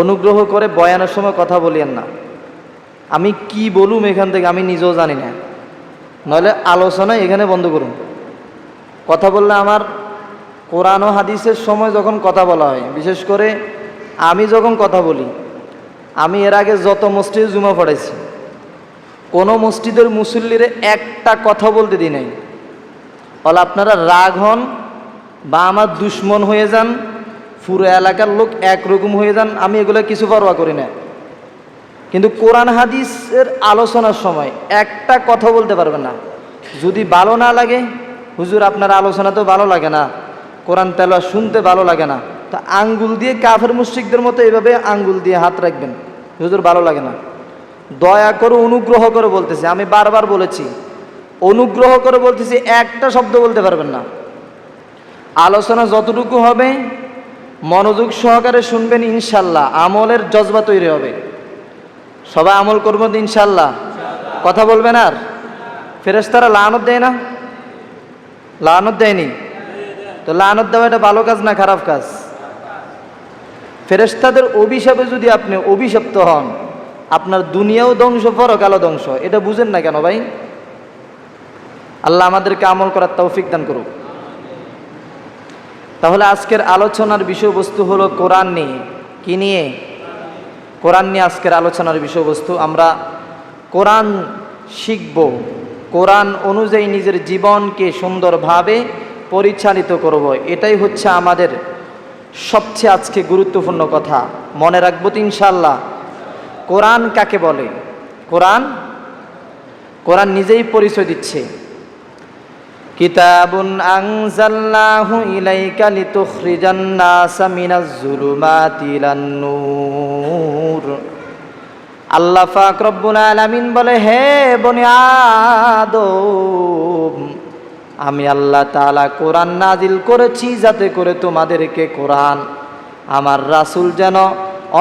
অনুগ্রহ করে বয়ানের সময় কথা বলিয়েন না। আমি কি বলুম এখান থেকে আমি নিজেও জানি না। নইলে আলোচনা এখানে বন্ধ করুন। কথা বললে আমার কোরআন ও হাদিসের সময় যখন কথা বলা হয়, বিশেষ করে আমি যখন কথা বলি, আমি এর আগে যত মসজিদে জুমা পড়াইছি কোনো মসজিদের মুসল্লিরে একটা কথা বলতে দিই নাই। ফলে আপনারা রাগ হন বা আমার দুশ্মন হয়ে যান পুরো এলাকার লোক একরকম হয়ে যান, আমি এগুলো কিছু পরোয়া করি না। কিন্তু কোরআন হাদিসের আলোচনার সময় একটা কথা বলতে পারবেন না। যদি ভালো না লাগে, হুজুর আপনার আলোচনা তো ভালো লাগে না, কোরআন তেলা শুনতে ভালো লাগে না, তা আঙ্গুল দিয়ে কাফের মুশ্রিকদের মতো এইভাবে আঙ্গুল দিয়ে হাত রাখবেন, হুজুর ভালো লাগে না। দয়া করে অনুগ্রহ করে বলতেছি, আমি বারবার বলেছি, অনুগ্রহ করে বলতেছি, একটা শব্দ বলতে পারবেন না। আলোচনা যতটুকু হবে মনোযোগ সহকারে শুনবেন ইনশাল্লাহ। আমলের জজবা তৈরি হবে। সবাই আমল করব ইনশাল্লাহ। কথা বলবেন আর? ফেরেস্তারা লানত দেয় না? লানত দেয়নি? তো লানত দেওয়া এটা ভালো কাজ না খারাপ কাজ? ফেরেস্তাদের অভিশাপে যদি আপনি অভিশপ্ত হন, আপনার দুনিয়াও ধ্বংস, পরকালও ধ্বংস। এটা বুঝেন না কেন ভাই? আল্লাহ আমাদেরকে আমল করার তৌফিক দান করুক। তাহলে আজকের আলোচনার বিষয়বস্তু হলো কোরআন নিয়ে। কি নিয়ে? কোরআন নিয়ে আজকের আলোচনার বিষয়বস্তু। আমরা কোরআন শিখব। কোরআন অনুযায়ী নিজের জীবনকে সুন্দরভাবে পরিচালিত করব। এটাই হচ্ছে আমাদের সবচেয়ে আজকে গুরুত্বপূর্ণ কথা। মনে রাখব তো ইনশাল্লাহ কোরআন কাকে বলে? কোরআন? কোরআন নিজেই পরিচয় দিচ্ছে। কিতাবুন আনজালনাহু ইলাইকা লিতুখরিজান নাসা মিনাজ যুলুমাতি ইলান নূর। আল্লাহ পাক রব্বুল আলামিন বলে, হে বনি আদম, আমি আল্লাহ তাআলা কোরআন নাজিল করেছি যাতে করে তোমাদেরকে কোরআন, আমার রাসূল যেন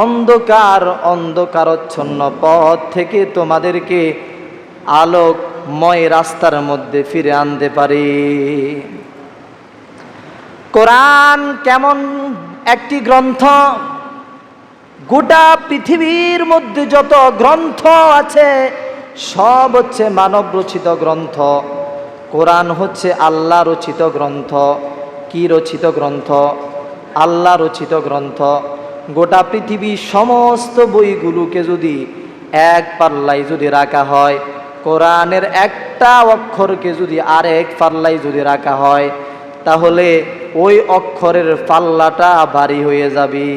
অন্ধকার অন্ধকারচ্ছন্ন পথ থেকে তোমাদেরকে আলোকময় রাস্তার মধ্যে ফিরে আনতে পারি। কোরআন কেমন একটি গ্রন্থ? গোটা পৃথিবীর মধ্যে যত গ্রন্থ আছে, সব হচ্ছে মানব রচিত গ্রন্থ। কোরআন হচ্ছে আল্লাহ রচিত গ্রন্থ। কি রচিত গ্রন্থ? আল্লাহ রচিত গ্রন্থ। গোটা পৃথিবীর সমস্ত বইগুলোকে যদি এক পাল্লায় যদি রাখা হয় কোরআনের একটা অক্ষরকে যদি আরেক পাল্লায় যদি রাখা হয়, তাহলে ওই অক্ষরের পাল্লাটা ভারী হয়ে যাবে।